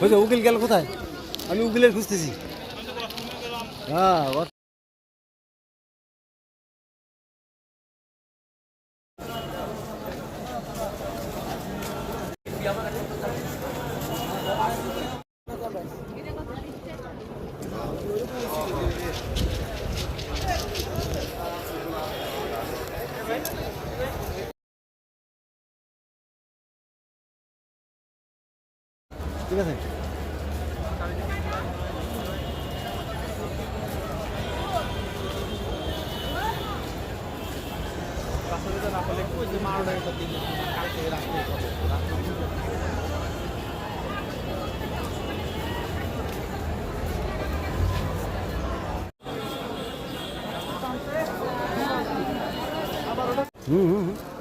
বুঝলো উকিল গেল কোথায় আমি উকিলের খুঁজতেছি হ্যাঁ Thank you. ঠিক আছে। রাস্তা না হলে ওই যে এটা দিন। কালকে রাখতে 嗯嗯。